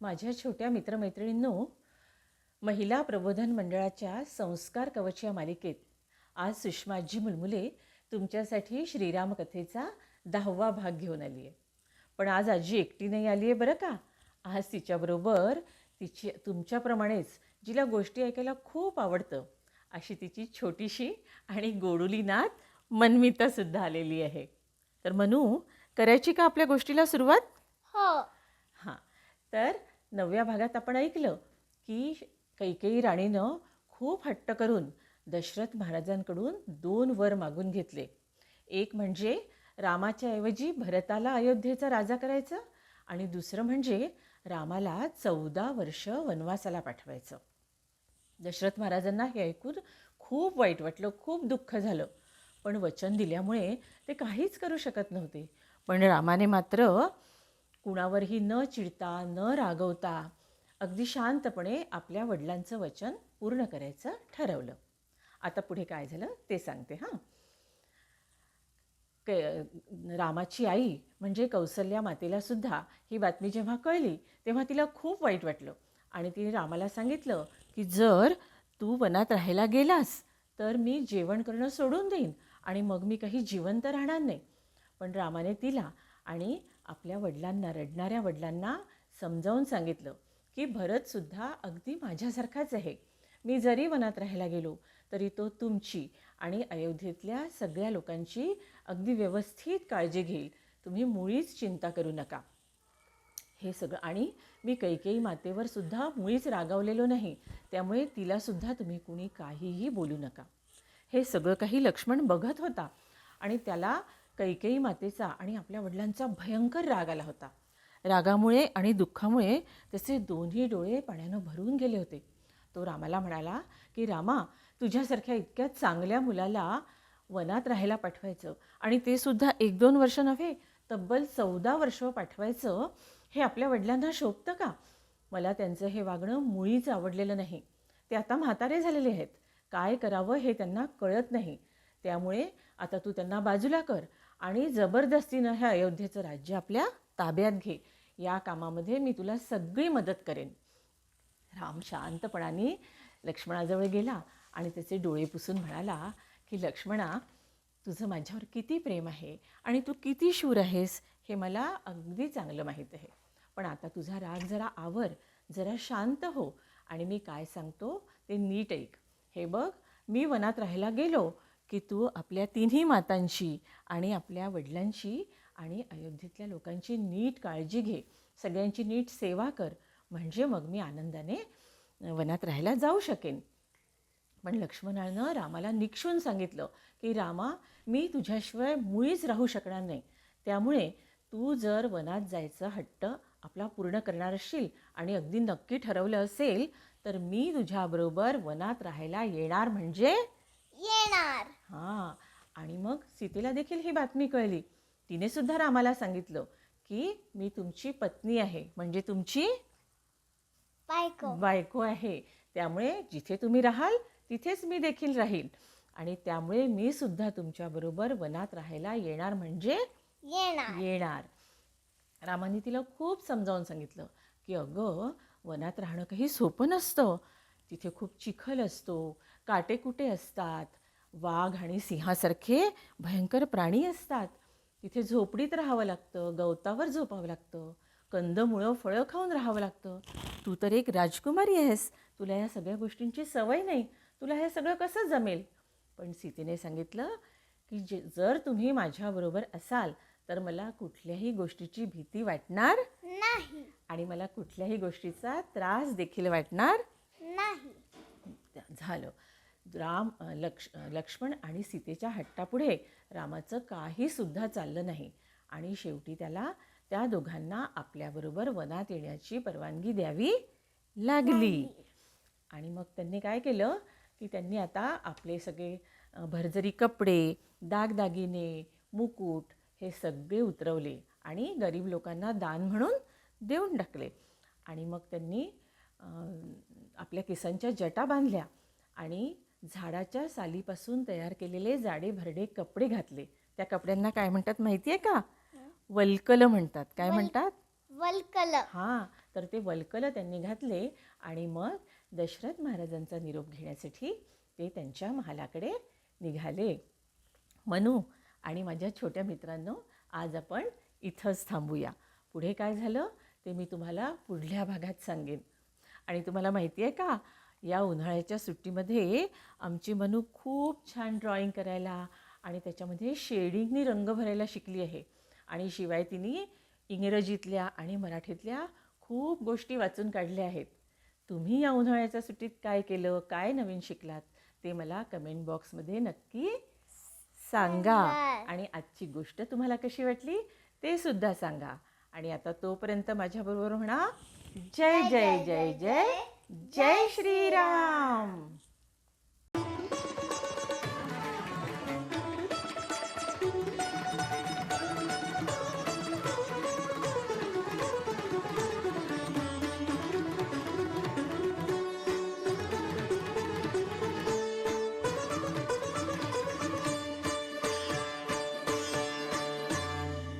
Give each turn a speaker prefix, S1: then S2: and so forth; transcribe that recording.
S1: माझ्या छोट्या मित्रमैत्रिणींनो महिला प्रबोधन मंडळाच्या संस्कार कवच या मालिकेत आज सुषमाजी मुलमुले तुमच्यासाठी श्रीरामकथेचा दहावा भाग घेऊन आली आहे पण आज आजी एकटी नाही आली आहे बरं का? आज तिच्याबरोबर तिची तुमच्याप्रमाणेच जिला गोष्टी ऐकायला खूप आवडतं अशी तिची छोटीशी आणि गोडुली नात मनमितासुद्धा आलेली आहे. तर मनू करायची का आपल्या गोष्टीला सुरुवात?
S2: हो.
S1: हां. तर नवव्या भागात आपण ऐकलं की कैकेयी राणीनं खूप हट्ट करून दशरथ महाराजांकडून दोन वर मागून घेतले. एक म्हणजे रामाच्या ऐवजी भरताला अयोध्येचा राजा करायचं आणि दुसरं म्हणजे रामाला चौदा वर्ष वनवासाला पाठवायचं. दशरथ महाराजांना हे ऐकून खूप वाईट वाटलं खूप दुःख झालं. पण वचन दिल्यामुळे ते काहीच करू शकत नव्हते. पण रामाने मात्र कुणावरही न चिडता न रागवता अगदी शांतपणे आपल्या वडिलांचं वचन पूर्ण करायचं ठरवलं. आता पुढे काय झालं ते सांगते हां. क रामाची आई म्हणजे कौसल्या मातेला सुद्धा ही बातमी जेव्हा कळली तेव्हा तिला खूप वाईट वाटलं. आणि तिने रामाला सांगितलं की जर तू वनात राहायला गेलास तर मी जेवण करणं सोडून देईन आणि मग मी काही जिवंत राहणार नाही. पण रामाने तिला आणि आपल्या वडिलांना रडणाऱ्या वडिलांना समजावून सांगितलं की भरतसुद्धा अगदी माझ्यासारखाच आहे. मी जरी वनात राहायला गेलो तरी तो तुमची आणि अयोध्येतल्या सगळ्या लोकांची अगदी व्यवस्थित काळजी घेईल. तुम्ही मुळीच चिंता करू नका. हे सगळं आणि मी कैकेयी मातेवर सुद्धा मुळीच रागावलेलो नाही. त्यामुळे तिलासुद्धा तुम्ही कुणी काहीही बोलू नका. हे सगळं काही लक्ष्मण बघत होता आणि त्याला कैकेयी मातेचा आणि आपल्या वडिलांचा भयंकर राग आला होता. रागामुळे आणि दुःखामुळे त्याचे दोन्ही डोळे पाण्यानं भरून गेले होते. तो रामाला म्हणाला की रामा तुझ्यासारख्या इतक्या चांगल्या मुलाला वनात राहायला पाठवायचं आणि ते सुद्धा एक दोन वर्ष नव्हे तब्बल चौदा वर्ष पाठवायचं हे आपल्या वडिलांना शोभतं का? मला त्यांचं हे वागणं मुळीच आवडलेलं नाही. ते आता म्हातारे झालेले आहेत. काय करावं हे त्यांना कळत नाही. त्यामुळे आता तू त्यांना बाजूला कर. आणि जबरदस्तीनं हे अयोध्येचं राज्य आपल्या ताब्यात घे. या कामामध्ये मी तुला सगळी मदत करेन. राम शांतपणाने लक्ष्मणाजवळ गेला आणि त्याचे डोळे पुसून म्हणाला की लक्ष्मणा तुझं माझ्यावर किती प्रेम आहे आणि तू किती शूर आहेस हे मला अगदी चांगलं माहीत आहे. पण आता तुझा राग जरा आवर जरा शांत हो आणि मी काय सांगतो ते नीट ऐक. हे बघ मी वनात राहायला गेलो की तू आपल्या तिन्ही मातांशी आणि आपल्या वडिलांशी आणि अयोध्येतल्या लोकांची नीट काळजी घे. सगळ्यांची नीट सेवा कर. म्हणजे मग मी आनंदाने वनात राहायला जाऊ शकेन. पण लक्ष्मणानं रामाला निक्षून सांगितलं की रामा मी तुझ्याशिवाय मुळीच राहू शकणार नाही. त्यामुळे तू जर वनात जायचं हट्ट आपला पूर्ण करणार असशील आणि अगदी नक्की ठरवलं असेल तर मी तुझ्याबरोबर वनात राहायला येणार म्हणजे
S2: येणार.
S1: हां. आणि मग सीतेला देखील ही बातमी कळली. तिने सुद्धा रामाला सांगितलं की मी तुमची पत्नी आहे. म्हणजे तुमची
S2: बायको.
S1: बायको आहे. त्यामुळे जिथे तुम्ही राहाल तिथेच मी देखील राहील. आणि त्यामुळे मी सुद्धा तुमच्याबरोबर वनात राहायला येणार म्हणजे
S2: येणार.
S1: येणार. रामाने तिला खूप समजावून सांगितलं की अगं वनात राहणं काही सोपं नसतं. तिथे खूप चिखल असतो. काटेकुटे असतात. वाघ आणि सिंहासारखे भयंकर प्राणी असतात. तिथे झोपडीत राहावं लागतं गवतावर झोपावं लागतं कंदमुळं फळं खाऊन राहावं लागतं. तू तर एक राजकुमारी आहेस. तुला या सगळ्या गोष्टींची सवय नाही. तुला हे सगळं कसं जमेल? पण सीतेने सांगितलं की जे जर तुम्ही माझ्याबरोबर असाल तर मला कुठल्याही गोष्टीची भीती वाटणार
S2: नाही.
S1: आणि मला कुठल्याही गोष्टीचा त्रास देखील वाटणार
S2: नाही.
S1: झालं. राम लक्ष लक्ष्मण आणि सीतेच्या हट्टापुढे रामाचं काहीसुद्धा चाललं नाही आणि शेवटी त्याला त्या दोघांना आपल्याबरोबर वनात येण्याची परवानगी द्यावी लागली. आणि मग त्यांनी काय केलं की त्यांनी आता आपले सगळे भरजरी कपडे दागदागिने मुकुट हे सगळे उतरवले आणि गरीब लोकांना दान म्हणून देऊन टाकले. आणि मग त्यांनी आपल्या केसांच्या जटा बांधल्या. आणि झाडाच्या सालीपासून तयार केलेले जाडे भरडे कपडे घातले. त्या कपड्यांना काय म्हणतात माहिती आहे का? वल्कल म्हणतात. काय म्हणतात?
S2: वल्कल.
S1: हां तर ते वल्कलं त्यांनी घातले आणि मग दशरथ महाराजांचा निरोप घेण्यासाठी ते त्यांच्या महालाकडे निघाले. मनू आणि माझ्या छोट्या मित्रांनो आज आपण इथंच थांबूया. पुढे काय झालं? ते मी तुम्हाला पुढल्या भागात सांगेन. आणि तुम्हाला माहिती आहे का? या उन्हाळ्याच्या सुट्टीमध्ये आमची मनू खूप छान ड्रॉइंग करायला आणि त्याच्यामध्ये शेडिंगनी रंग भरायला शिकली आहे. आणि शिवाय तिने इंग्रजीतल्या आणि मराठीतल्या खूप गोष्टी वाचून काढल्या आहेत. तुम्ही या उन्हाळ्याच्या सुट्टीत काय केलं काय नवीन शिकलात ते मला कमेंट बॉक्समध्ये नक्की सांगा.
S2: सांगा.
S1: आणि आजची गोष्ट तुम्हाला कशी वाटली ते सुद्धा सांगा. आणि आता तोपर्यंत माझ्याबरोबर म्हणा जय जय जय. जय. जय श्रीराम.